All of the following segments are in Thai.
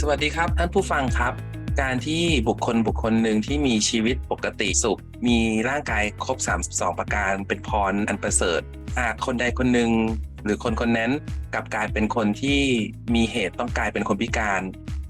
สวัสดีครับ ท่านผู้ฟังครับ การที่บุคคลบุคคลหนึ่งที่มีชีวิตปกติสุข มีร่างกายครบ 32 ประการ เป็นพรอันประเสริฐหากคนใดคนหนึ่ง หรือคนคนนั้นกลับกลายเป็นคนที่มีเหตุต้องกลายเป็นคนพิการ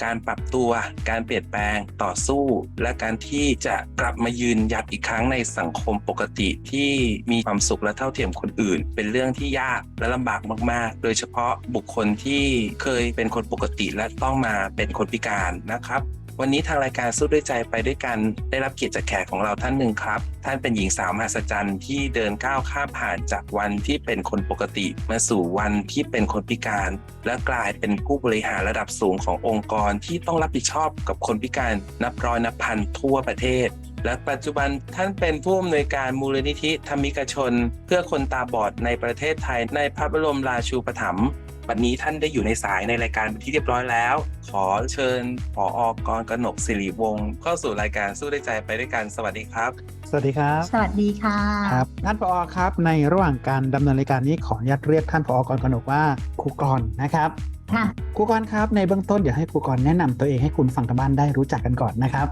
การปรับตัว การเปลี่ยนแปลงต่อสู้ และการที่จะกลับมายืนหยัดอีกครั้งในสังคมปกติที่มีความสุขและเท่าเทียมคนอื่น เป็นเรื่องที่ยากและลำบากมาก ๆ โดยเฉพาะบุคคลที่เคยเป็นคนปกติและต้องมาเป็นคนพิการนะครับ วันนี้ทางรายการสู้ด้วยใจไปด้วยกัน ได้รับเกียรติจากแขกของเราท่านหนึ่งครับ ท่านเป็นหญิงสาวมหัศจรรย์ที่เดินก้าวข้ามผ่านจากวันที่เป็นคนปกติมาสู่วันที่เป็นคนพิการ และกลายเป็นผู้บริหารระดับสูงขององค์กรที่ต้องรับผิดชอบกับคนพิการนับร้อยนับพันทั่วประเทศ และปัจจุบันท่านเป็นผู้อำนวยการมูลนิธิธรรมิกชน เพื่อคนตาบอดในประเทศไทยในพระบรมราชูปถัมภ์ วันนี้ท่านได้อยู่ในสายในรายการเป็นที่เรียบร้อยแล้ว ขอเชิญผออกรกนกสิริวงศ์เข้าสู่รายการสู้ด้วยใจไปด้วยกันสวัสดีครับ สวัสดีครับ สวัสดีค่ะครับท่านผอครับ ในระหว่างการดำเนินรายการนี้ขออนุญาตเรียกท่านผอกรกนกว่าครูกรณ์นะครับค่ะครูกรณ์ครับในเบื้องต้นเดี๋ยวให้ครูกรณ์แนะนำตัวเองให้คุณฟังทางบ้านได้รู้จักกันก่อนนะครับ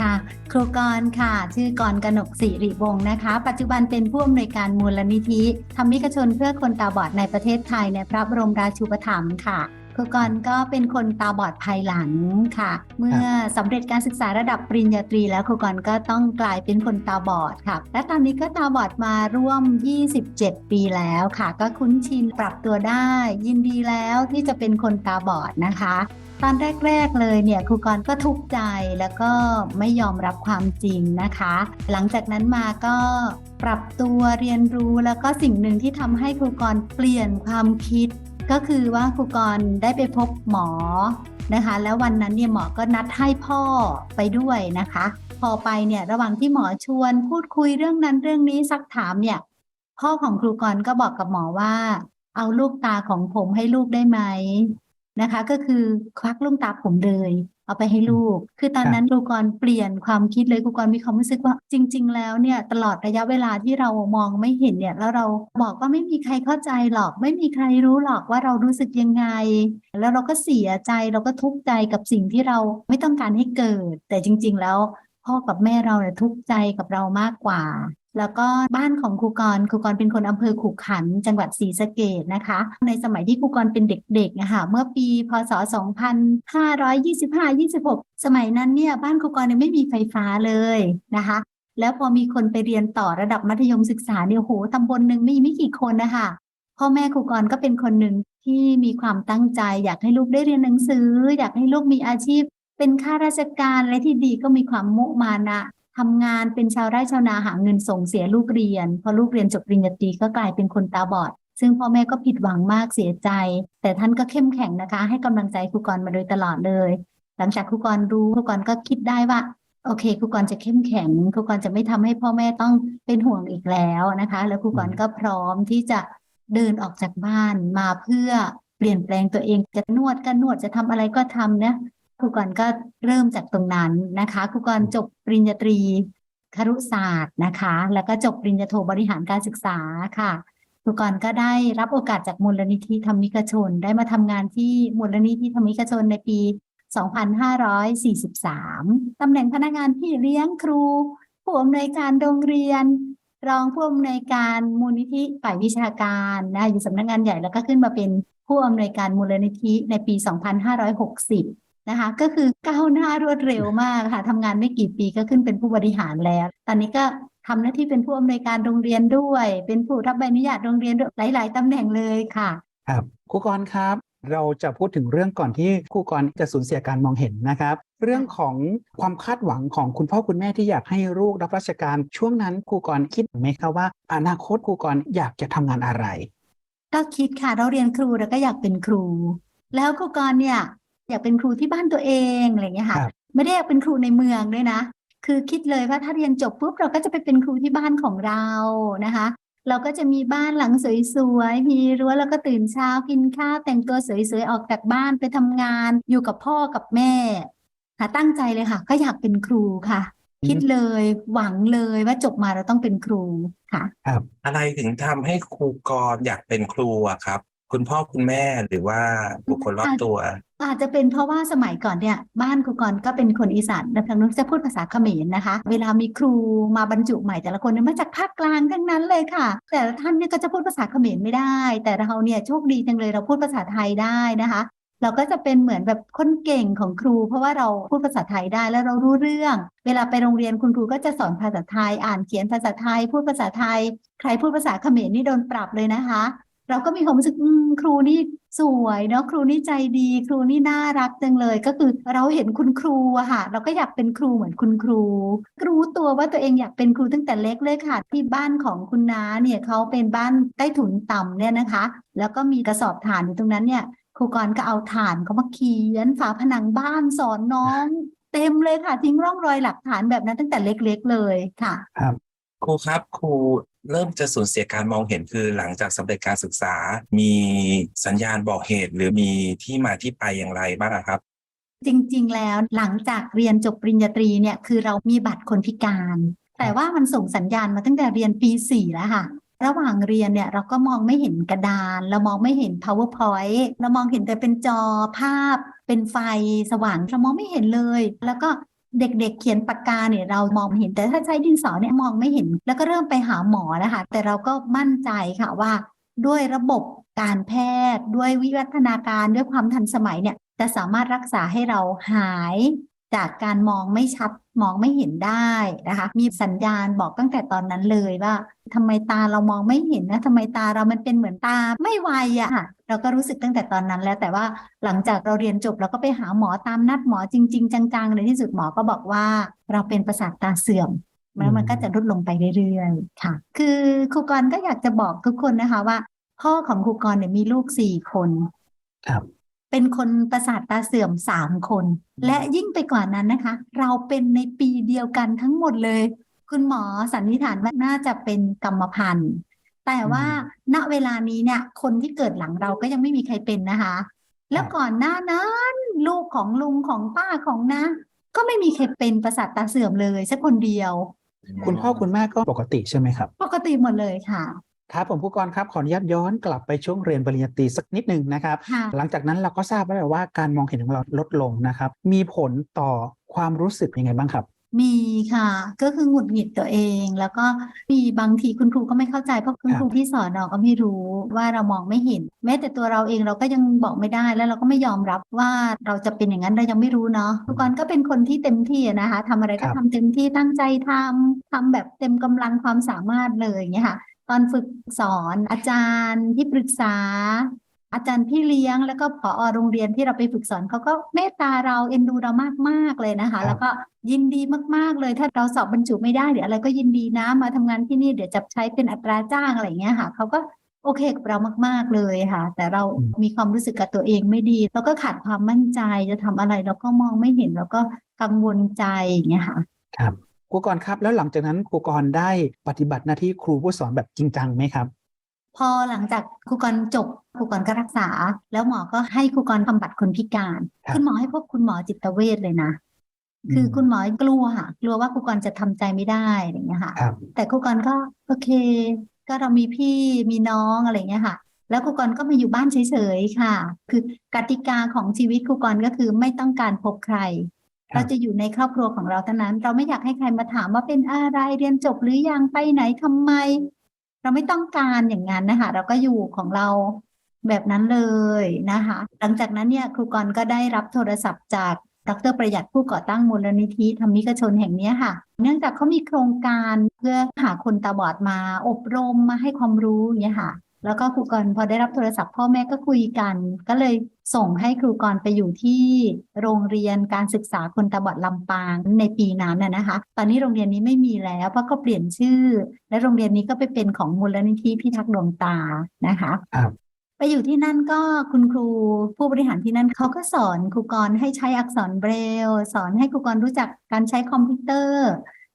ค่ะครูกรค่ะ ชื่อกรกนกสิริวงศ์นะคะ ปัจจุบันเป็นผู้อำนวยการมูลนิธิธรรมิกชนเพื่อคนตาบอดในประเทศไทยในพระบรมราชูปถัมภ์ค่ะครูกรก็เป็นคนตาบอดภายหลังค่ะ เมื่อสำเร็จการศึกษาระดับปริญญาตรี แล้วครูกรก็ต้องกลายเป็นคนตาบอดค่ะ และตอนนี้ก็ตาบอดมาร่วม 27 ปีแล้วค่ะ ก็คุ้นชินปรับตัวได้ ยินดีแล้วที่จะเป็นคนตาบอดนะคะ ตอนแรกๆเลยเนี่ยครูกรก็ทุกข์ใจแล้วก็ไม่ยอมรับความจริงนะคะ หลังจากนั้นมาก็ปรับตัวเรียนรู้แล้วก็สิ่งหนึ่งที่ทำให้ครูกรเปลี่ยนความคิด ก็คือว่าครูกรได้ไปพบหมอนะคะ แล้ววันนั้นเนี่ยหมอก็นัดให้พ่อไปด้วยนะคะ พอไปเนี่ยระหว่างที่หมอชวน พูดคุยเรื่องนั้นเรื่องนี้ซักถามเนี่ย พ่อของครูกรก็บอกกับหมอว่า เอาลูกตาของผมให้ลูกได้ไหม นะคะ ก็คือควักลูกตาผมเลย เอาไปให้ลูก คือตอนนั้นครูกรเปลี่ยนความคิดเลยครูกรมีความรู้สึกว่า จริง ๆ แล้วเนี่ยตลอดระยะเวลาที่เรามองไม่เห็นเนี่ยแล้วเราบอกว่าไม่มีใครเข้าใจหรอก ไม่มีใครรู้หรอกว่าเรารู้สึกยังไง แล้วเราก็เสียใจเราก็ทุกข์ใจกับสิ่งที่เราไม่ต้องการให้เกิด แต่จริง ๆ แล้วพ่อกับแม่เราเนี่ยทุกข์ใจกับเรามากกว่า แล้วก็บ้านของครูกรครูกรเป็นคนอำเภอขุขันจังหวัดศรีสะเกดนะคะ ในสมัยที่ครูกรเป็นเด็กๆนะคะเมื่อปีพศ 2525-26 สมัยนั้นเนี่ยบ้านครูกรเนี่ยไม่มีไฟฟ้าเลยนะคะแล้วพอมีคนไปเรียนต่อระดับมัธยมศึกษาเนี่ยโหตำบลหนึ่งไม่ไม่กี่คนนะคะพ่อแม่ครูกรก็เป็นคนหนึ่งที่มีความตั้งใจ อยากให้ลูกได้เรียนหนังสือ อยากให้ลูกมีอาชีพ เป็นข้าราชการและที่ดีก็มีความมุมานะ ทำงานเป็นชาวไร่ชาวนาหาเงินส่งเสียลูกเรียน พอลูกเรียนจบปริญญาตรีก็กลายเป็นคนตาบอด ซึ่งพ่อแม่ก็ผิดหวังมากเสียใจ แต่ท่านก็เข้มแข็งนะคะ ให้กำลังใจครูกรมาโดยตลอดเลย หลังจากครูกรรู้ครูกรก็คิดได้ว่าโอเคครูกรจะเข้มแข็งครูกรจะไม่ทำให้พ่อแม่ต้องเป็นห่วงอีกแล้วนะคะ แล้วครูกรก็พร้อมที่จะเดินออกจากบ้านมาเพื่อเปลี่ยนแปลงตัวเองจะนวดก็นวดจะทำอะไรก็ทำนะ ครูกรก็เริ่มจากตรงนั้นนะคะครูกรจบปริญญาตรีครุศาสตร์นะคะ แล้วก็จบปริญญาโทบริหารการศึกษาค่ะครูกรก็ได้รับโอกาสจากมูลนิธิธรรมิกชน ได้มาทำงานที่มูลนิธิธรรมิกชนในปี 2543ตำแหน่งพนักงานพี่เลี้ยงครู ผู้อำนวยการโรงเรียน รองผู้อำนวยการมูลนิธิฝ่ายวิชาการนะอยู่สำนักงานใหญ่แล้วก็ขึ้นมาเป็นผู้อำนวยการมูลนิธิในปี 2560 นะคะ ก็คือก้าวหน้ารวดเร็วมากค่ะทำงานไม่กี่ปีก็ขึ้นเป็นผู้บริหารแล้ว ตอนนี้ก็ทำหน้าที่เป็นผู้อำนวยการโรงเรียนด้วย เป็นผู้รับใบอนุญาตโรงเรียนด้วยหลาย ๆตำแหน่งเลยค่ะ ครับครูกรณ์ครับ เราจะพูดถึงเรื่องก่อนที่ครูกรณ์จะสูญเสียการมองเห็นนะครับ เรื่องของความคาดหวังของคุณพ่อคุณแม่ที่อยากให้ลูกรับราชการช่วงนั้นครูกรณ์คิดไหมครับว่า อนาคตครูกรณ์อยากจะทำงานอะไร ก็คิดค่ะเราเรียนครูเราก็อยากเป็นครู แล้วครูกรณ์เนี่ย อยากเป็นครูที่บ้านตัวเองอะไรอย่างเงี้ยค่ะครับไม่ได้อยากเป็นครูในเมืองด้วยนะ คือคิดเลยว่าถ้าเรียนจบปุ๊บเราก็จะไปเป็นครูที่บ้านของเรานะคะ เราก็จะมีบ้านหลังสวยๆมีรั้วแล้วก็ตื่นเช้ากินข้าวแต่งตัวสวยๆออกจากบ้านไปทำงานอยู่กับพ่อกับแม่ค่ะตั้งใจเลยค่ะ ก็อยากเป็นครูค่ะ คิดเลยหวังเลยว่าจบมาเราต้องเป็นครูค่ะ ครับ อะไรถึงทำให้ครูกรอยากเป็นครูอะครับ คุณพ่อคุณแม่หรือว่าบุคคลรอบตัว อาจจะเป็นเพราะว่าสมัยก่อนเนี่ยบ้านครูกรก็เป็นคนอีสานและทางนู้นจะพูดภาษาเขมรนะคะ เวลามีครูมาบรรจุใหม่แต่ละคนเนี่ยมาจากภาคกลางทั้งนั้นเลยค่ะ แต่ละท่านเนี่ยก็จะพูดภาษาเขมรไม่ได้ แต่เราเนี่ยโชคดีจังเลยเราพูดภาษาไทยได้นะคะ เราก็จะเป็นเหมือนแบบคนเก่งของครู เพราะว่าเราพูดภาษาไทยได้แล้วเรารู้เรื่อง เวลาไปโรงเรียนคุณครูก็จะสอนภาษาไทย อ่านเขียนภาษาไทย พูดภาษาไทย ใครพูดภาษาเขมรนี่โดนปรับเลยนะคะ เราก็มีความรู้สึกอืมครูนี่สวยเนาะครูนี่ใจดี ครูนี่น่ารักจังเลย ก็คือเราเห็นคุณครูอะค่ะ เราก็อยากเป็นครูเหมือนคุณครู รู้ตัวว่าตัวเองอยากเป็นครูตั้งแต่เล็กเลยค่ะ ที่บ้านของคุณน้าเนี่ยเขาเป็นบ้านใต้ถุนต่ำเนี่ยนะคะ แล้วก็มีกระสอบถ่านอยู่ตรงนั้นเนี่ยครูกรก็เอาถ่านเขามาเขียนฝาผนังบ้านสอนน้องเต็มเลยค่ะทิ้งร่องรอยหลักฐานแบบนั้นตั้งแต่เล็กๆเลยค่ะ ครับ ครูครับครู เริ่มจะสูญเสียการมองเห็นคือหลังจากสำเร็จการศึกษา มีสัญญาณบอกเหตุ หรือมีที่มาที่ไปอย่างไรบ้างครับจริง ๆ แล้วหลังจากเรียนจบปริญญาตรีเนี่ยคือเรามีบัตรคนพิการ แต่ว่ามันส่งสัญญาณมาตั้งแต่เรียนปีสี่แล้วค่ะ ระหว่างเรียนเนี่ยเราก็มองไม่เห็นกระดาน เรามองไม่เห็น powerpoint เรามองเห็นแต่เป็นจอภาพ เป็นไฟสว่างเรามองไม่เห็นเลย แล้วก็ เด็กๆเขียนปากกาเนี่ยเรามองเห็นแต่ถ้าใช้ดินสอเนี่ยมองไม่เห็น แล้วก็เริ่มไปหาหมอนะคะ แต่เราก็มั่นใจค่ะว่า ด้วยระบบการแพทย์ ด้วยวิวัฒนาการด้วยความทันสมัยเนี่ยจะสามารถรักษาให้เราหาย จากการมองไม่ชัดมองไม่เห็นได้นะคะ มีสัญญาณบอกตั้งแต่ตอนนั้นเลยว่าทำไมตาเรามองไม่เห็นนะทำไมตาเรามันเป็นเหมือนตาไม่ไวอะค่ะ เราก็รู้สึกตั้งแต่ตอนนั้นแล้ว แต่ว่าหลังจากเราเรียนจบเราก็ไปหาหมอตามนัดหมอจริง ๆ จังๆในที่สุดหมอก็บอกว่า เราเป็นประสาทตาเสื่อมแล้วมันก็จะลดลงไปเรื่อยๆค่ะ คือครูกรก็อยากจะบอกทุกคนนะคะว่า พ่อของครูกรเนี่ยมีลูกสี่คน ครับ เป็นคนประสาทตาเสื่อมสามคน และยิ่งไปกว่านั้นนะคะ เราเป็นในปีเดียวกันทั้งหมดเลย คุณหมอสันนิษฐานว่าน่าจะเป็นกรรมพันธุ์แต่ว่าณเวลานี้เนี่ย คนที่เกิดหลังเราก็ยังไม่มีใครเป็นนะคะ แล้วก่อนหน้านั้นลูกของลุงของป้าของนะ ก็ไม่มีใครเป็นประสาทตาเสื่อมเลยสักคนเดียว คุณพ่อคุณแม่ก็ปกติใช่ไหมครับ ปกติหมดเลยค่ะ ครับผมผู้กรครับขออนุญาตย้อนกลับไปช่วงเรียนปริญญาตรีสักนิดหนึ่งนะครับ ค่ะ หลังจากนั้นเราก็ทราบแล้วแหละว่าการมองเห็นของเราลดลงนะครับ มีผลต่อความรู้สึกยังไงบ้างครับ มีค่ะ ก็คือหงุดหงิดตัวเอง แล้วก็มีบางทีคุณครูก็ไม่เข้าใจเพราะคุณครับครูที่สอนเราก็ไม่รู้ว่าเรามองไม่เห็น แม้แต่ตัวเราเองเราก็ยังบอกไม่ได้ แล้วเราก็ไม่ยอมรับว่าเราจะเป็นอย่างนั้นเรายังไม่รู้เนาะทุกคนก็เป็นคนที่เต็มที่อะนะคะทำอะไรก็ทำเต็มที่ตั้งใจทำทำแบบเต็มกำลังความสามารถเลยอย่างเงี้ยค่ะ ตอนฝึกสอนอาจารย์ที่ปรึกษา อาจารย์พี่เลี้ยง แล้วก็ผอโรงเรียนที่เราไปฝึกสอนเขาก็เมตตาเราเอ็นดูเรามากๆเลยนะครัคะบแล้วก็ยินดีมากๆเลย ถ้าเราสอบบรรจุไม่ได้หรืออะไรก็ยินดีนะมาทำงานที่นี่เดี๋ยวจะใช้เป็นอัตราจ้างอะไรอย่างเงี้ยค่ะเขาก็โอเคกับเรามาก ๆ เลยค่ะ แต่เรามีความรู้สึกกับตัวเองไม่ดี แล้วก็ขาดความมั่นใจจะทำอะไรเราก็มองไม่เห็น แล้วก็กังวลใจอย่างเงี้ยค่ะ ครับ ครูกรครับแล้วหลังจากนั้นครูกรได้ปฏิบัติหน้าที่ครูผู้สอนแบบจริงจังไหมครับ พอหลังจากครูกรจบครูกรก็รักษา แล้วหมอก็ให้ครูกรทำบัตรคนพิการครับคุณหมอให้พบคุณหมอจิตเวชเลยนะคือมคุณหมอกลัวค่ะกลัวว่าครูกรจะทำใจไม่ได้อะไรอย่างเงี้ยค่ะครับแต่ครูกรก็โอเค ก็เรามีพี่มีน้องอะไรอย่างเงี้ยค่ะ แล้วครูกรก็มาอยู่บ้านเฉยๆค่ะ คือกติกาของชีวิตครูกรก็คือไม่ต้องการพบใครครับ เราจะอยู่ในครอบครัวของเราเท่านั้น เราไม่อยากให้ใครมาถามว่าเป็นอะไรเรียนจบหรือยังไปไหนทำไม เราไม่ต้องการอย่างนั้นนะคะ เราก็อยู่ของเราแบบนั้นเลยนะคะ หลังจากนั้นเนี่ยครูกรก็ได้รับโทรศัพท์จากดรประหยัดผู้ก่อตั้งมูลนิธิธรรมิกชนแห่งนี้ค่ะ เนื่องจากเขามีโครงการเพื่อหาคนตาบอดมาอบรมมาให้ความรู้เงี้ยค่ะ แล้วก็ครูกรพอได้รับโทรศัพท์พ่อแม่ก็คุยกัน ก็เลยส่งให้ครูกรไปอยู่ที่โรงเรียนการศึกษาคนตาบอดลำปางในปีนั้นน่ะนะคะ ตอนนี้โรงเรียนนี้ไม่มีแล้วเพราะก็เปลี่ยนชื่อ และโรงเรียนนี้ก็ไปเป็นของมูลนิธิพิทักษ์ดวงตานะคะครับไปอยู่ที่นั่นก็คุณครูผู้บริหารที่นั่นเขาก็สอนครูกรให้ใช้อักษรเบรลล์สอนให้ครูกรรู้จักการใช้คอมพิวเตอร์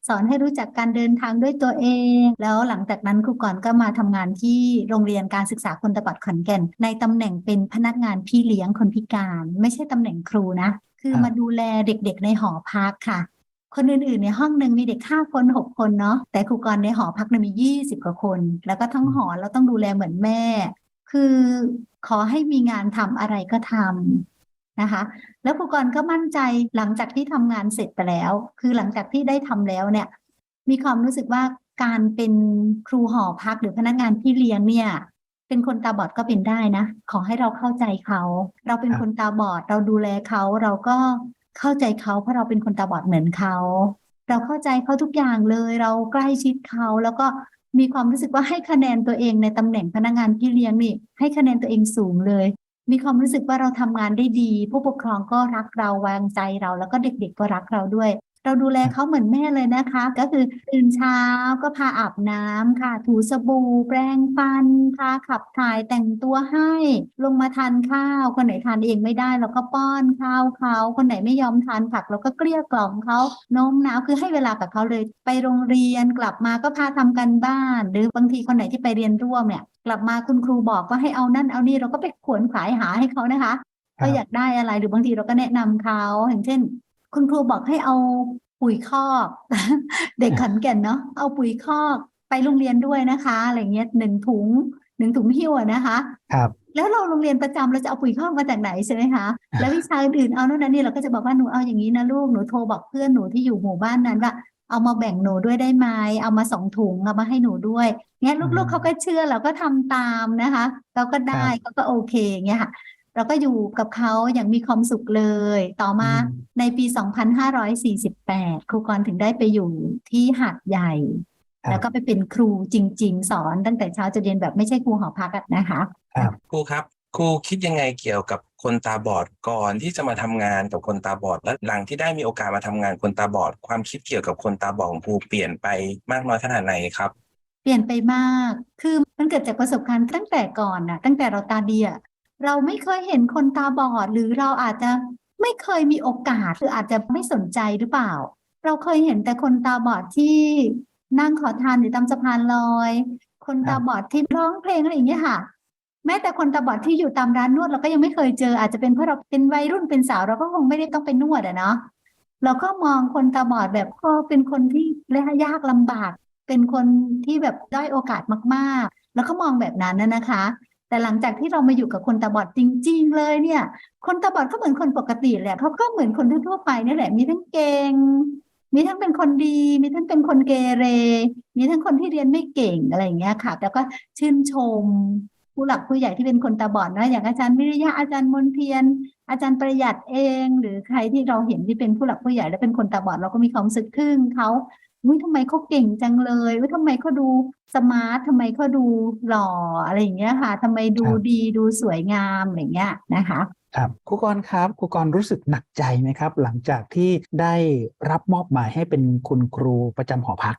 สอนให้รู้จักการเดินทางด้วยตัวเอง แล้วหลังจากนั้นครูกรก็มาทำงานที่โรงเรียนการศึกษาคนตาบอดขอนแก่น ในตำแหน่งเป็นพนักงานพี่เลี้ยงคนพิการ ไม่ใช่ตำแหน่งครูนะ คือมาดูแลเด็กๆในหอพักค่ะคนอื่นๆในห้องหนึ่งมีเด็กห้าคนหกคนเนาะแต่ครูกรในหอพักเนี่ยมียี่สิบกว่าคน แล้วก็ทั้งหอเราต้องดูแลเหมือนแม่ คือขอให้มีงานทำอะไรก็ทำ นะคะ แล้วครูกรก็มั่นใจหลังจากที่ทำงานเสร็จไปแล้ว คือหลังจากที่ได้ทำแล้วเนี่ย มีความรู้สึกว่าการเป็นครูหอพักหรือพนักงานพี่เลี้ยงเนี่ย เป็นคนตาบอดก็เป็นได้นะ ขอให้เราเข้าใจเขา เราเป็นครับคนตาบอด เราดูแลเขาเราก็เข้าใจเขาเพราะเราเป็นคนตาบอดเหมือนเขา เราเข้าใจเขาทุกอย่างเลย เราใกล้ชิดเขาแล้วก็มีความรู้สึกว่าให้คะแนนตัวเองในตำแหน่งพนักงานพี่เลี้ยงนี่ ให้คะแนนตัวเองสูงเลย มีความรู้สึกว่าเราทำงานได้ดี ผู้ปกครองก็รักเราวางใจเรา แล้วก็เด็กๆก็รักเราด้วย เราดูแลเขาเหมือนแม่เลยนะคะ ก็คือตื่นเช้าก็พาอาบน้ำค่ะ ถูสบู่แปรงฟันพาขับถ่ายแต่งตัวให้ ลงมาทานข้าว คนไหนทานเองไม่ได้เราก็ป้อนข้าวเขาคนไหนไม่ยอมทานผักเราก็เกลี้ยกล่อมเขาโน้มน้าวคือให้เวลากับเขาเลย ไปโรงเรียนกลับมาก็พาทำกันบ้าน หรือบางทีคนไหนที่ไปเรียนร่วมเนี่ยกลับมาคุณครูบอกว่าให้เอานั่นเอานี่เราก็ไปขวนขวายหาให้เขานะคะครับก็อยากได้อะไรหรือบางทีเราก็แนะนำเขาอย่างเช่น คุณครูบอกให้เอาปุ๋ยคอก เด็กขอนแก่นเนาะเอาปุ๋ยคอกไปโรงเรียนด้วยนะคะอะไรเงี้ยหนึ่งถุงหนึ่งถุงหิ้วอะนะคะ ครับ แล้วเราโรงเรียนประจำเราจะเอาปุ๋ยคอกมาจากไหนใช่ไหมคะ แล้ววิชาอื่นๆเอาโน่นนั่นนี่เราก็จะบอกว่าหนูเอาอย่างนี้นะลูกหนูโทรบอกเพื่อนหนูที่อยู่หมู่บ้านนั้นว่าเอามาแบ่งหนูด้วยได้ไหมเอามาสองถุงเอามาให้หนูด้วยเงี้ยอืลูกมๆเขาก็เชื่อเราก็ทำตามนะคะเราก็ได้ครับเขาก็โอเคเงี้ยค่ะ เราก็อยู่กับเขาอย่างมีความสุขเลย ต่อมาอืมในปี 2548 ครูกรถึงได้ไปอยู่ที่หาดใหญ่ครับแล้วก็ไปเป็นครูจริง ๆ สอนตั้งแต่เช้าจะเรียนแบบไม่ใช่ครูหอพักอะนะคะครับครูครับครูคิดยังไงเกี่ยวกับคนตาบอดก่อนที่จะมาทำงานกับคนตาบอด และหลังที่ได้มีโอกาสมาทำงานคนตาบอด ความคิดเกี่ยวกับคนตาบอดของครูเปลี่ยนไปมากน้อยขนาดไหนครับ เปลี่ยนไปมาก คือมันเกิดจากประสบการณ์ตั้งแต่ก่อนน่ะตั้งแต่เราตาดีอะ เราไม่เคยเห็นคนตาบอด หรือเราอาจจะไม่เคยมีโอกาสหรืออาจจะไม่สนใจหรือเปล่า เราเคยเห็นแต่คนตาบอดที่นั่งขอทานอยู่ตามสะพานลอย คนตาบอดที่ร้องเพลงอะไรอย่างเงี้ยค่ะ แม้แต่คนตาบอดที่อยู่ตามร้านนวดเราก็ยังไม่เคยเจอ อาจจะเป็นเพราะเราเป็นวัยรุ่นเป็นสาวเราก็คงไม่ได้ต้องไปนวดอะเนาะเราก็มองคนตาบอดแบบก็เป็นคนที่ยากลำบาก เป็นคนที่แบบด้อยโอกาสมากๆ แล้วก็มองแบบนั้นนะนะคะ แต่หลังจากที่เรามาอยู่กับคนตาบอดจริง ๆ เลยเนี่ย คนตาบอดก็เหมือนคนปกติแหละเขาก็เหมือนคนทั่วไปนี่แหละ มีทั้งเก่งมีทั้งเป็นคนดี มีทั้งเป็นคนเกเร มีทั้งคนที่เรียนไม่เก่งอะไรอย่างเงี้ยค่ะแล้วก็ชื่นชมผู้หลักผู้ใหญ่ที่เป็นคนตาบอดนะอย่างอาจารย์วิริยะอาจารย์มนเทียน อาจารย์ประหยัดเอง หรือใครที่เราเห็นที่เป็นผู้หลักผู้ใหญ่และเป็นคนตาบอดเราก็มีความสึกทึ่งเขา อุ้ยทำไมเขาเก่งจังเลยอุ้ยทำไมเขาดูสมาร์ททำไมเขาดูหล่ออะไรอย่างเงี้ยค่ะทำไมดูครับดีดูสวยงามอะไรอย่างเงี้ยนะคะครับครูกรณ์ครับครูกรณ์รู้สึกหนักใจไหมครับ หลังจากที่ได้รับมอบหมายให้เป็นคุณครูประจำหอพัก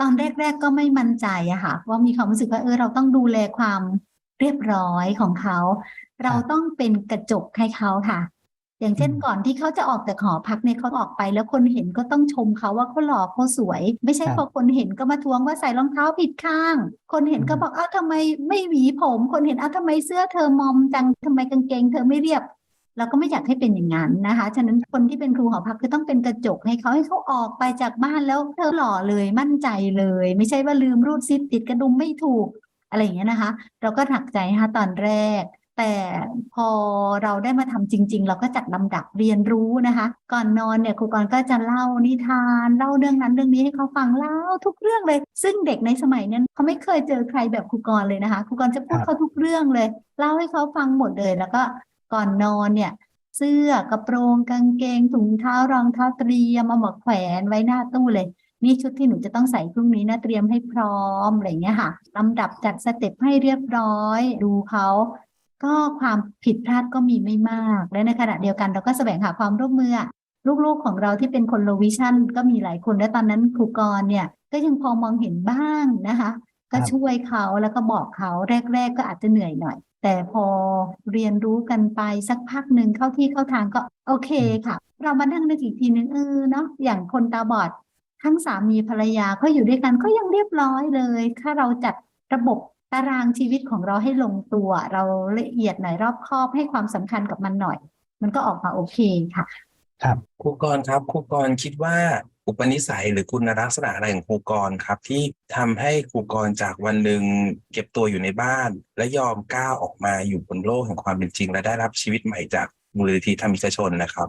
ตอนแรก ๆก็ไม่มั่นใจอะค่ะว่ามีความรู้สึกว่าเออเราต้องดูแลความเรียบร้อยของเขา เราต้องเป็นกระจกให้เขาค่ะ อย่างเช่นอืมก่อนที่เขาจะออกจากหอพักเนี่ยเขาออกไป แล้วคนเห็นก็ต้องชมเขาว่าเขาหล่อเขาสวย ไม่ใช่ครับพอคนเห็นก็มาทวงว่าใส่รองเท้าผิดข้าง คนเห็นก็อืมบอกเอ้าทำไมไม่หวีผม คนเห็นเอ้าทำไมเสื้อเธอมอมจังทำไมกางเกงเธอไม่เรียบเราก็ไม่อยากให้เป็นอย่างนั้นนะคะ ฉะนั้นคนที่เป็นครูหอพักคือต้องเป็นกระจกให้เขาให้เขาออกไปจากบ้านแล้วเธอหล่อเลยมั่นใจเลย ไม่ใช่ว่าลืมรูดซิปติดกระดุมไม่ถูกอะไรอย่างเงี้ยนะคะ เราก็หนักใจนะคะตอนแรก แต่พอเราได้มาทำจริง ๆ เราก็จัดลำดับเรียนรู้นะคะ ก่อนนอนเนี่ยครูกรก็จะเล่านิทานเล่าเรื่องนั้นเรื่องนี้ให้เขาฟังเล่าทุกเรื่องเลย ซึ่งเด็กในสมัยนั้นเขาไม่เคยเจอใครแบบครูกรเลยนะคะครูกรจะพูดครับเขาทุกเรื่องเลย เล่าให้เขาฟังหมดเลย แล้วก็ก่อนนอนเนี่ยเสื้อกระโปรงกางเกงถุงเท้ารองเท้าเตรียมเอามาแขวนไว้หน้าตู้เลยนี่ชุดที่หนูจะต้องใส่พรุ่งนี้นะเตรียมให้พร้อมอะไรอย่างเงี้ยค่ะลำดับจัดสเต็ปให้เรียบร้อย ดูเขา ก็ความผิดพลาดก็มีไม่มาก และในขณะเดียวกันเราก็แสวงหาความร่วมมือลูกๆของเราที่เป็นคนโลวิชั่นก็มีหลายคนและตอนนั้นครูกรเนี่ย ก็ยังพอมองเห็นบ้างนะคะ ก็ช่วยเขาแล้วก็บอกเขาแรก ๆ ก็อาจจะเหนื่อยหน่อย แต่พอเรียนรู้กันไปสักพักหนึ่งเข้าที่เข้าทางก็โอเคค่ะ เรามานั่งนึกอีกทีนึงเออเนาะอย่างคนตาบอดทั้งสามีภรรยาก็อยู่ด้วยกันก็ยังเรียบร้อยเลย ถ้าเราจัดระบบ ตารางชีวิตของเราให้ลงตัว เราละเอียดหน่อยรอบคอบให้ความสำคัญกับมันหน่อย มันก็ออกมาโอเคค่ะ ครับครูกรครับครูกรคิดว่าอุปนิสัยหรือคุณลักษณะอะไรของครูกรครับ ที่ทำให้ครูกรจากวันหนึ่งเก็บตัวอยู่ในบ้าน และยอมก้าวออกมาอยู่บนโลกแห่งความเป็นจริง และได้รับชีวิตใหม่จากมูลนิธิธรรมิกชนนะครับ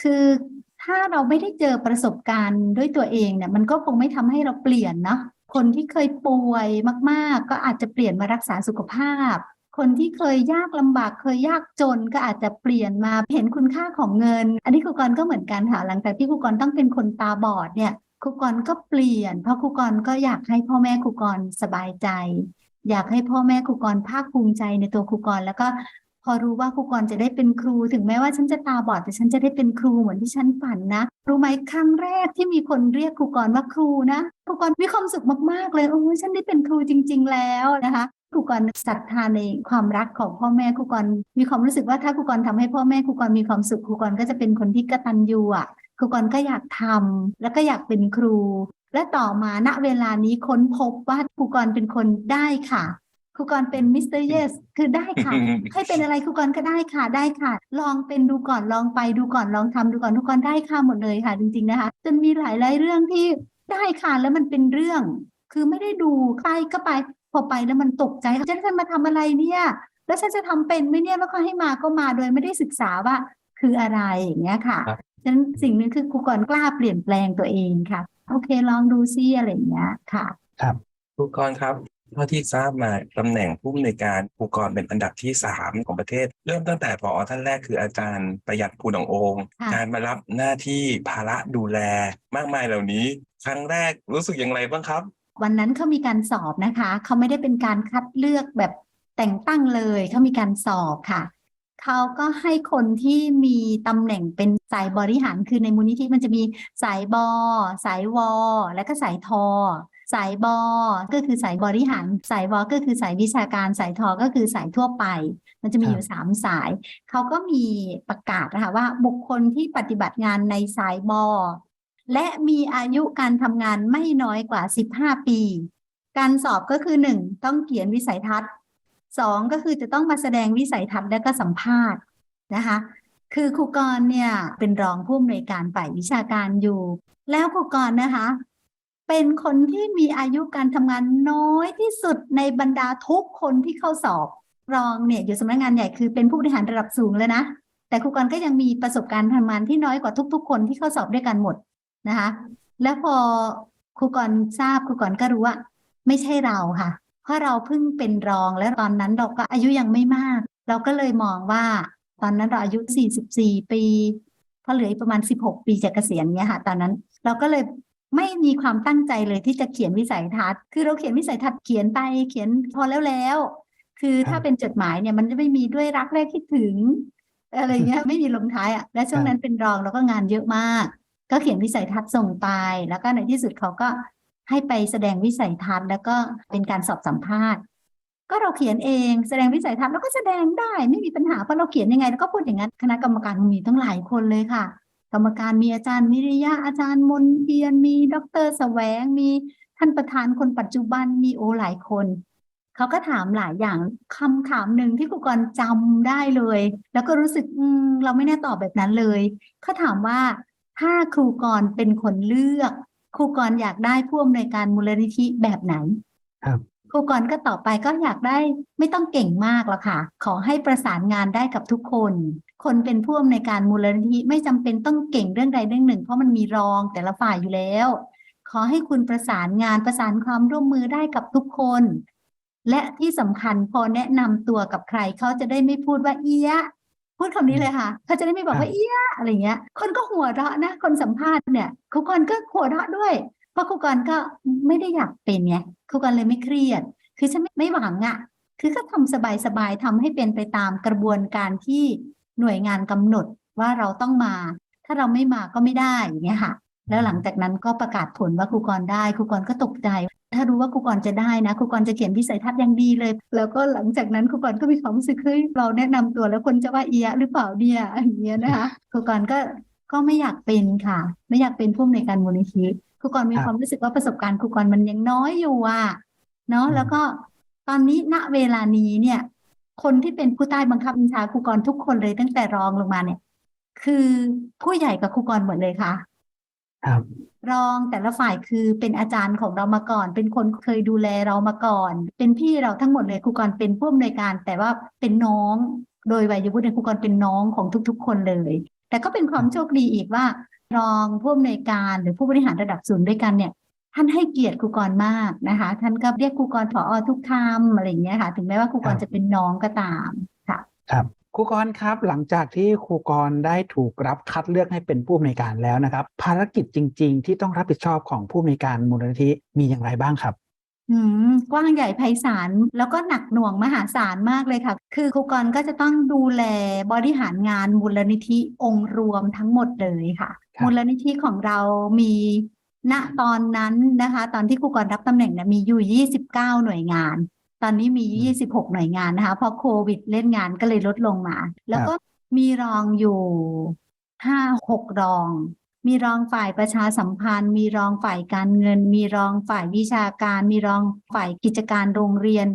คือถ้าเราไม่ได้เจอประสบการณ์ด้วยตัวเองเนี่ยมันก็คงไม่ทำให้เราเปลี่ยนเนาะ คนที่เคยป่วยมาก ๆ ก็อาจจะเปลี่ยนมารักษาสุขภาพ คนที่เคยยากลำบากเคยยากจนก็อาจจะเปลี่ยนมาเห็นคุณค่าของเงิน อันนี้ครูกรก็เหมือนกันค่ะหลังจากที่ครูกรต้องเป็นคนตาบอดเนี่ยครูกรก็เปลี่ยน เพราะครูกรก็อยากให้พ่อแม่ครูกรสบายใจ อยากให้พ่อแม่ครูกรภาคภูมิใจในตัวครูกรแล้วก็ พอรู้ว่าครูกรจะได้เป็นครู ถึงแม้ว่าฉันจะตาบอดแต่ฉันจะได้เป็นครูเหมือนที่ฉันฝันนะ รู้ไหมครั้งแรกที่มีคนเรียกครูกรว่าครูนะครูกรมีความสุขมากๆเลยโอ้ยฉันได้เป็นครูจริง ๆ แล้วนะคะครูกรศรัทธาในความรักของพ่อแม่ครูกรมีความรู้สึกว่าถ้าครูกรทำให้พ่อแม่ครูกรมีความสุขครูกรก็จะเป็นคนที่กตัญญูอะครูกรก็อยากทำแล้วก็อยากเป็นครู และต่อมาณเวลานี้ค้นพบว่าครูกรเป็นคนได้ค่ะ ครูกรเป็นมิสเตอร์เยสคือได้ค่ะ ให้เป็นอะไรครูกรก็ได้ค่ะได้ค่ะ ลองเป็นดูก่อนลองไปดูก่อนลองทำดูก่อนทุกคนได้ค่ะหมดเลยค่ะ จริงๆนะคะจนมีหลายๆเรื่องที่ได้ค่ะแล้วมันเป็นเรื่อง คือไม่ได้ดูไปก็ไปพอไปแล้วมันตกใจฉันจะมาทำอะไรเนี่ย แล้วฉันจะทำเป็นไหมเนี่ยแล้วก็ให้มาก็มาโดยไม่ได้ศึกษาว่าคืออะไรอย่างเงี้ยค่ะครับฉะนั้นสิ่งหนึ่งคือครูกรกล้าเปลี่ยนแปลงตัวเองค่ะ โอเคลองดูซิอะไรอย่างเงี้ยค่ะ ครับครูกรครับเท่าที่ทราบมาตำแหน่งผู้อำนวยการครูกรเป็นอันดับที่สามของประเทศ เริ่มตั้งแต่ผอท่านแรกคืออาจารย์ประหยัดภูหนองโองค่ะการมารับหน้าที่ภาระดูแลมากมายเหล่านี้ ครั้งแรกรู้สึกอย่างไรบ้างครับ วันนั้นเขามีการสอบนะคะ เขาไม่ได้เป็นการคัดเลือกแบบแต่งตั้งเลยเขามีการสอบค่ะเขาก็ให้คนที่มีตำแหน่งเป็นสายบริหารคือในมูลนิธิมันจะมีสายบอสายวอ และก็สายทอ สายบอก็คือสายบริหาร สายวอก็คือสายวิชาการ สายทอก็คือสายทั่วไป มันจะมีอยู่สามสาย เขาก็มีประกาศนะคะว่าบุคคลที่ปฏิบัติงานในสายบอและมีอายุการทำงานไม่น้อยกว่า 15 ปี การสอบก็คือ 1 ต้องเขียนวิสัยทัศน์ 2 ก็คือจะต้องมาแสดงวิสัยทัศน์และก็สัมภาษณ์นะคะ คือครูกรเนี่ยเป็นรองผู้อำนวยการฝ่ายวิชาการอยู่ แล้วครูกรนะคะ เป็นคนที่มีอายุการทำงานน้อยที่สุดในบรรดาทุกคนที่เข้าสอบรองเนี่ยอยู่สำนักงานใหญ่คือเป็นผู้บริหารระดับสูงเลยนะ แต่ครูกรก็ยังมีประสบการณ์ทำงานที่น้อยกว่าทุก ๆ คนที่เข้าสอบด้วยกันหมดนะคะ แล้วพอครูกรทราบครูกรก็รู้ว่า ไม่ใช่เราค่ะ เพราะเราเพิ่งเป็นรองแล้วตอนนั้นเราก็อายุยังไม่มาก เราก็เลยมองว่า ตอนนั้นเราอายุ 44 ปีเพราะเหลืออีกประมาณ 16 ปีจะเกษียณเนี่ยค่ะ ตอนนั้นเราก็เลย ไม่มีความตั้งใจเลยที่จะเขียนวิสัยทัศน์ คือเราเขียนวิสัยทัศน์เขียนไปเขียนพอแล้วแล้ว คือถ้าเป็นจดหมายเนี่ยมันจะไม่มีด้วยรักแรกคิดถึงอะไรเงี้ยไม่มีลงท้ายอะและช่วงนั้นเป็นรองแล้วก็งานเยอะมาก ก็เขียนวิสัยทัศน์ส่งไป แล้วก็ในที่สุดเขาก็ให้ไปแสดงวิสัยทัศน์แล้วก็เป็นการสอบสัมภาษณ์ ก็เราเขียนเองแสดงวิสัยทัศน์แล้วก็แสดงได้ไม่มีปัญหาเพราะเราเขียนยังไงแล้วก็พูดอย่างนั้นคณะกรรมการมีตั้งหลายคนเลยค่ะ กรรมการมีอาจารย์วิริยะอาจารย์มนเทียนมีดรแสวงมีท่านประธานคนปัจจุบันมีโอหลายคนเขาก็ถามหลายอย่างคำถามหนึ่งที่ครูกรจำได้เลย แล้วก็รู้สึกอืมเราไม่แน่ตอบแบบนั้นเลยเขาถามว่าถ้าครูกรเป็นคนเลือก ครูกรอยากได้ผู้อำนวยการมูลนิธิแบบไหน ครับ ครูกรก็ตอบไปก็อยากได้ไม่ต้องเก่งมากหรอกค่ะ ขอให้ประสานงานได้กับทุกคน คนเป็นผู้อำนวยการมูลนิธิไม่จำเป็นต้องเก่งเรื่องใดเรื่องหนึ่ง เพราะมันมีรองแต่ละฝ่ายอยู่แล้ว ขอให้คุณประสานงานประสานความร่วมมือได้กับทุกคน และที่สำคัญพอแนะนำตัวกับใครเขาจะได้ไม่พูดว่าเอียะพูดคำนี้เลยค่ะเขาจะได้ไม่บอกว่าเอียะอะไรเงี้ย คนก็หัวเราะนะ คนสัมภาษณ์เนี่ยครูกรก็หัวเราะด้วย ราะครูกรก็ไม่ได้อยากเป็นไงครูกรเลยไม่เครียด คือฉันไม่ไม่หวังอะ่ะ คือก็ทำสบายๆทำให้เป็นไปตามกระบวนการที่หน่วยงานกำหนดว่าเราต้องมา ถ้าเราไม่มาก็ไม่ได้อย่างเงี้ยค่ะ แล้วหลังจากนั้นก็ประกาศผลว่าครูกรได้ครูกรก็ตกใจ ถ้ารู้ว่าครูกรจะได้นะครูกรจะเขียนวิสัยทัศน์อย่างดีเลย แล้วก็หลังจากนั้นครูกรก็มีความรู้สึกเฮ้ยเราแนะนำตัวแล้วคนจะว่าเอียหรือเปล่าเนี่ยอย่างเงี้ยนะคะครูกรก็ก็ไม่อยากเป็นค่ะ ไม่อยากเป็นผู้อำนวยการมูลนิธิ ครูกรมีครับความรู้สึกว่าประสบการณ์ครูกรมันยังน้อยอยู่อะเนาะอืมแล้วก็ตอนนี้ณเวลานี้เนี่ย คนที่เป็นผู้ใต้บังคับบัญชาครูกรทุกคนเลยตั้งแต่รองลงมาเนี่ย คือผู้ใหญ่กับครูกรหมดเลยค่ะ ครับรองแต่ละฝ่ายคือเป็นอาจารย์ของเรามาก่อน เป็นคนเคยดูแลเรามาก่อน เป็นพี่เราทั้งหมดเลยครูกรเป็นผู้อำนวยการ แต่ว่าเป็นน้องโดยวัยวุฒิเนี่ยครูกรเป็นน้องของทุก ๆ คนเลย แต่ก็เป็นความโชคดีอีกว่า รองผู้อำนวยการหรือผู้บริหารระดับศูนย์ด้วยกันเนี่ย ท่านให้เกียรติครูกรมากนะคะ ท่านก็เรียกครูกรผอทุกคำอะไรอย่างเงี้ยค่ะ ถึงแม้ว่าครูกรจะเป็นน้องก็ตามค่ะครับครูกรณ์ครับหลังจากที่ครูกรณ์ได้ถูกรับคัดเลือกให้เป็นผู้อำนวยการแล้วนะครับ ภารกิจจริง ๆ ที่ต้องรับผิดชอบของผู้อำนวยการมูลนิธิมีอย่างไรบ้างครับอืมกว้างใหญ่ไพศาลแล้วก็หนักหน่วงมหาศาลมากเลยค่ะ คือครูกรก็จะต้องดูแลบริหารงานมูลนิธิองค์รวมทั้งหมดเลยค่ะครับ มูลนิธิของเรามีณตอนนั้นนะคะ ตอนที่ครูกรรับตำแหน่งเนี่ยมีอยู่ 29 หน่วยงาน ตอนนี้มี 26 หน่วยงานนะคะเพราะโควิดเล่นงานก็เลยลดลงมา แล้วก็มีรองอยู่5 6รอง มีรองฝ่ายประชาสัมพันธ์ มีรองฝ่ายการเงิน มีรองฝ่ายวิชาการ มีรองฝ่ายกิจการโรงเรียน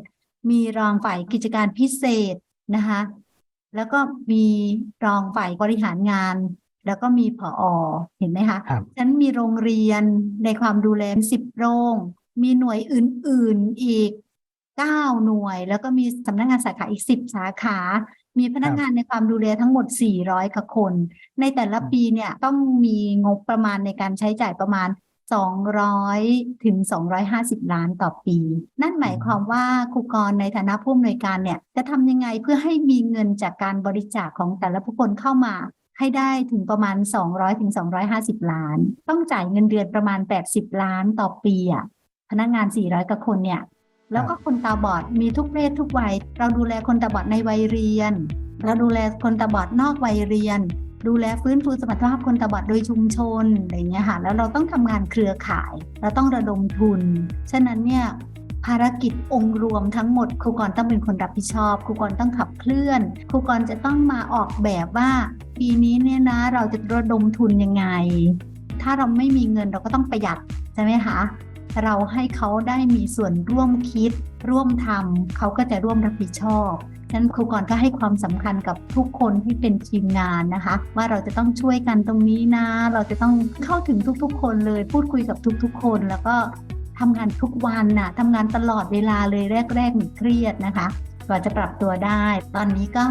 มีรองฝ่ายกิจการพิเศษนะคะ แล้วก็มีรองฝ่ายบริหารงาน แล้วก็มีผอเห็นไหมคะครับฉันมีโรงเรียนในความดูแลสิบโรง มีหน่วยอื่น ๆอีกเก้าหน่วย แล้วก็มีสำนักงานสาขาอีกสิบสาขา มีพนักงานในความดูแลทั้งหมด 400กว่าคน ในแต่ละปีเนี่ยต้องมีงบประมาณในการใช้จ่ายประมาณ 200 ถึง 250 ล้านต่อปี นั่นหมายความว่าครูกรในฐานะผู้อำนวยการเนี่ยจะทำยังไงเพื่อให้มีเงินจากการบริจาคของแต่ละผู้คนเข้ามา ให้ได้ถึงประมาณ 200ถึง250 ล้าน ต้องจ่ายเงินเดือนประมาณ 80 ล้านต่อปีอะพนักงาน 400กว่าคนเนี่ย แล้วก็คนตาบอดมีทุกเพศทุกวัย เราดูแลคนตาบอดในวัยเรียน เราดูแลคนตาบอดนอกวัยเรียน ดูแลฟื้นฟูสมรรถภาพคนตาบอดโดยชุมชนอะไรเงี้ยค่ะ แล้วเราต้องทำงานเครือข่าย เราต้องระดมทุน ฉะนั้นเนี่ย ภารกิจองค์รวมทั้งหมดครูกรต้องเป็นคนรับผิดชอบครูกรต้องขับเคลื่อนครูกรจะต้องมาออกแบบว่า ปีนี้เนี่ยนะเราจะระดมทุนยังไง ถ้าเราไม่มีเงินเราก็ต้องประหยัดใช่ไหมคะเราให้เขาได้มีส่วนร่วมคิด ร่วมทำเขาก็จะร่วมรับผิดชอบฉะนั้นครูกรก็ให้ความสำคัญกับทุกคนที่เป็นทีมงานนะคะ ว่าเราจะต้องช่วยกันตรงนี้นะ เราจะต้องเข้าถึงทุกๆ คนเลย พูดคุยกับทุกๆ คน แล้วก็ ทำงานทุกวันน่ะทำงานตลอดเวลาเลยแรกๆหนูเครียดนะคะกว่าจะปรับตัวได้ ตอนนี้ก็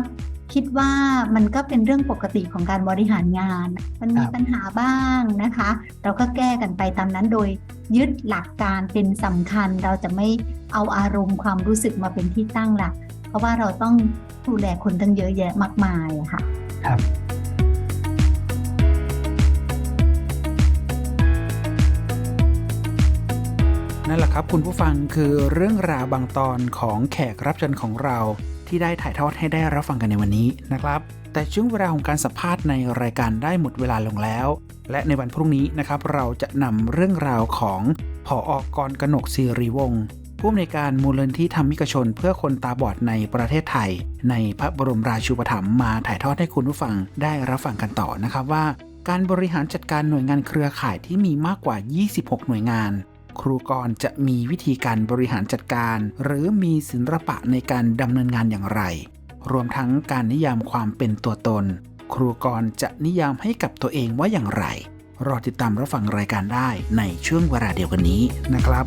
คิดว่ามันก็เป็นเรื่องปกติของการบริหารงาน มันมีครับปัญหาบ้างนะคะ เราก็แก้กันไปตามนั้นโดยยึดหลักการเป็นสำคัญ เราจะไม่เอาอารมณ์ความรู้สึกมาเป็นที่ตั้งหลัก เพราะว่าเราต้องดูแลคนตั้งเยอะแยะมากมายอะค่ะ ครับ นั่นแหละครับ คุณผู้ฟังคือเรื่องราวบางตอนของแขกรับเชิญของเรา ที่ได้ถ่ายทอดให้ได้รับฟังกันในวันนี้นะครับ แต่ช่วงเวลาของการสัมภาษณ์ในรายการได้หมดเวลาลงแล้ว และในวันพรุ่งนี้นะครับเราจะนำเรื่องราวของผออกรกนกศิริวงศ์ผู้อำนวยการมูลนิธิธรรมิกชน เพื่อคนตาบอดในประเทศไทย ในพระบรมราชูปถัมภ์มาถ่ายทอดให้คุณผู้ฟังได้รับฟังกันต่อนะครับว่า การบริหารจัดการหน่วยงานเครือข่ายที่มีมากกว่า 26 หน่วยงาน ครูกรจะมีวิธีการบริหารจัดการ หรือมีศิลปะในการดำเนินงานอย่างไร รวมทั้งการนิยามความเป็นตัวตน ครูกรจะนิยามให้กับตัวเองว่าอย่างไร รอติดตามรับฟังรายการได้ในช่วงเวลาเดียวกันนี้นะครับ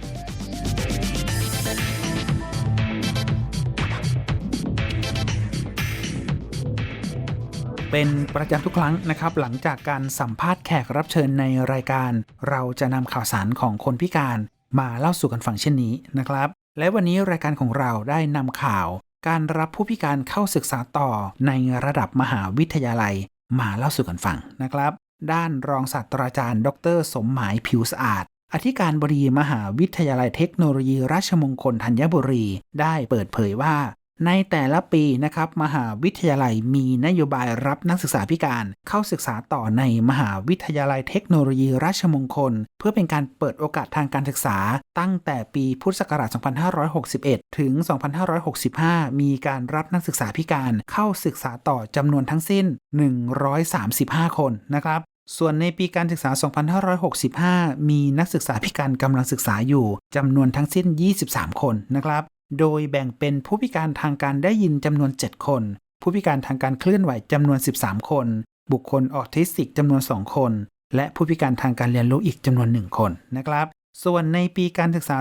เป็นประจำทุกครั้งนะครับ หลังจากการสัมภาษณ์แขกรับเชิญในรายการ เราจะนำข่าวสารของคนพิการ มาเล่าสู่กันฟังเช่นนี้นะครับ และวันนี้รายการของเราได้นำข่าว การรับผู้พิการเข้าศึกษาต่อในระดับมหาวิทยาลัย มาเล่าสู่กันฟังนะครับ ด้านรองศาสตราจารย์ ดร สมหมายผิวสะอาดอธิการบดีมหาวิทยาลัยเทคโนโลยี ราชมงคลธัญบุรี ได้เปิดเผยว่า ในแต่ละปีนะครับมหาวิทยาลัยมีนโยบายรับนักศึกษาพิการเข้าศึกษาต่อในมหาวิทยาลัยเทคโนโลยีราชมงคล เพื่อเป็นการเปิดโอกาสทางการศึกษา ตั้งแต่ปีพุทธศักราช 2561 ถึง 2565 มีการรับนักศึกษาพิการเข้าศึกษาต่อจำนวนทั้งสิ้น 135 คนนะครับส่วนในปีการศึกษา 2565 มีนักศึกษาพิการกำลังศึกษาอยู่จำนวนทั้งสิ้น 23 คนนะครับ โดยแบ่งเป็นผู้พิการทางการได้ยินจำนวน 7 คน ผู้พิการทางการเคลื่อนไหวจำนวน 13 คน บุคคลออทิสติกจำนวน 2 คน และผู้พิการทางการเรียนรู้อีกจำนวน 1 คนนะครับ ส่วนในปีการศึกษา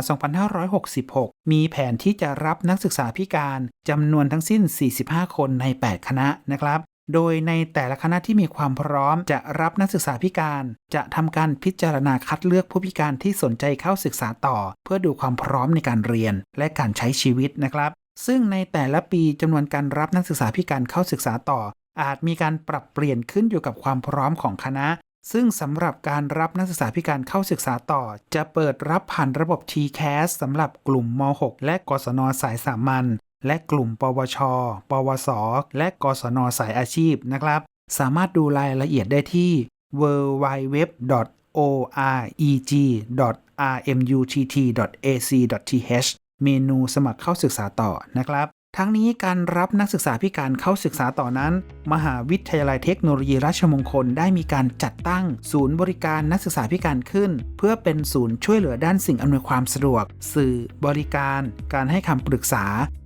2566 มีแผนที่จะรับนักศึกษาพิการจำนวนทั้งสิ้น 45 คนใน 8 คณะนะครับ โดยในแต่ละคณะที่มีความพร้อมจะรับนักศึกษาพิการ จะทำการพิจารณาคัดเลือกผู้พิการที่สนใจเข้าศึกษาต่อ เพื่อดูความพร้อมในการเรียนและการใช้ชีวิตนะครับ ซึ่งในแต่ละปีจำนวนการรับนักศึกษาพิการเข้าศึกษาต่อ อาจมีการปรับเปลี่ยนขึ้นอยู่กับความพร้อมของคณะ ซึ่งสำหรับการรับนักศึกษาพิการเข้าศึกษาต่อ จะเปิดรับผ่านระบบ TCAS สำหรับกลุ่มม .6 และกศนสายสามัญ และกลุ่ม ปวช ปวส และกศนสายอาชีพนะครับ สามารถดูรายละเอียดได้ที่ www.oreg.rmutt.ac.th เมนูสมัครเข้าศึกษาต่อนะครับ ทั้งนี้การรับนักศึกษาพิการเข้าศึกษาต่อนั้น มหาวิทยาลัยเทคโนโลยีราชมงคลได้มีการจัดตั้ง ศูนย์บริการนักศึกษาพิการขึ้น เพื่อเป็นศูนย์ช่วยเหลือด้านสิ่งอำนวยความสะดวก สื่อ บริการ การให้คำปรึกษา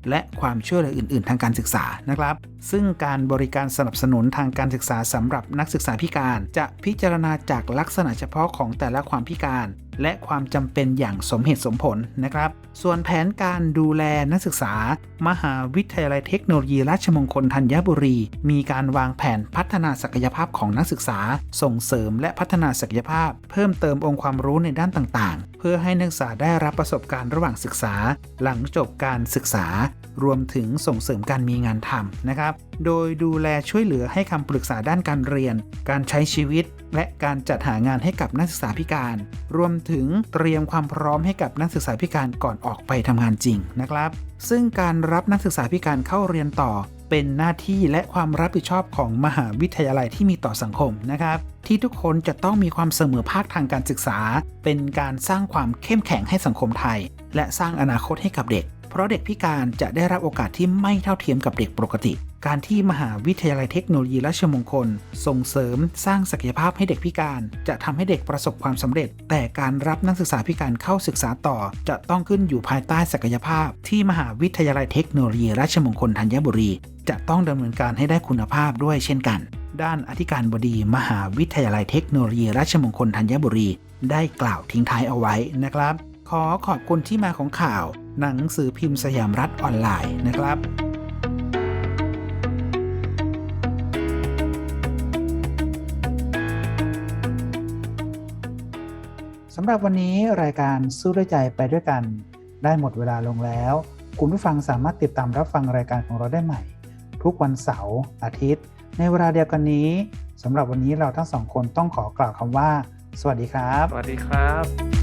และความช่วยเหลืออื่น ๆ ทางการศึกษานะครับ ซึ่งการบริการสนับสนุนทางการศึกษาสำหรับนักศึกษาพิการ จะพิจารณาจากลักษณะเฉพาะของแต่ละความพิการ และความจำเป็นอย่างสมเหตุสมผลนะครับ ส่วนแผนการดูแลนักศึกษา มหาวิทยาลัยเทคโนโลยีราชมงคลธัญบุรี มีการวางแผนพัฒนาศักยภาพของนักศึกษา ส่งเสริมและพัฒนาศักยภาพ เพิ่มเติมองค์ความรู้ในด้านต่างๆ พื่อให้นักศึกษาได้รับประสบการณ์ระหว่างศึกษา หลังจบการศึกษา รวมถึงส่งเสริมการมีงานทำนะครับ โดยดูแลช่วยเหลือให้คำปรึกษาด้านการเรียน การใช้ชีวิต และการจัดหางานให้กับนักศึกษาพิการ รวมถึงเตรียมความพร้อมให้กับนักศึกษาพิการก่อนออกไปทำงานจริงนะครับ ซึ่งการรับนักศึกษาพิการเข้าเรียนต่อ เป็นหน้าที่และความรับผิดชอบของมหาวิทยาลัยที่มีต่อสังคมนะครับ ที่ทุกคนจะต้องมีความเสมอภาคทางการศึกษา เป็นการสร้างความเข้มแข็งให้สังคมไทย และสร้างอนาคตให้กับเด็ก เพราะเด็กพิการจะได้รับโอกาสที่ไม่เท่าเทียมกับเด็กปกติ การที่มหาวิทยาลัยเทคโนโลยีราชมงคล ส่งเสริมสร้างศักยภาพให้เด็กพิการ จะทำให้เด็กประสบความสำเร็จ แต่การรับนักศึกษาพิการเข้าศึกษาต่อ จะต้องขึ้นอยู่ภายใต้ศักยภาพ ที่มหาวิทยาลัยเทคโนโลยีราชมงคลธัญบุรี จะต้องดำเนินการให้ได้คุณภาพด้วยเช่นกัน ด้านอธิการบดีมหาวิทยาลัยเทคโนโลยีราชมงคลธัญบุรี ได้กล่าวทิ้งท้ายเอาไว้นะครับ ขอขอบคุณที่มาของข่าว หนังสือพิมพ์สยามรัฐออนไลน์นะครับสำหรับวันนี้รายการสู้ด้วยใจไปด้วยกัน ได้หมดเวลาลงแล้ว คุณผู้ฟังสามารถติดตามรับฟังรายการของเราได้ใหม่ ทุกวันเสาร์อาทิตย์ ในเวลาเดียวกันนี้สำหรับวันนี้เราทั้งสองคนต้องขอกล่าวคำว่า สวัสดีครับ สวัสดีครับ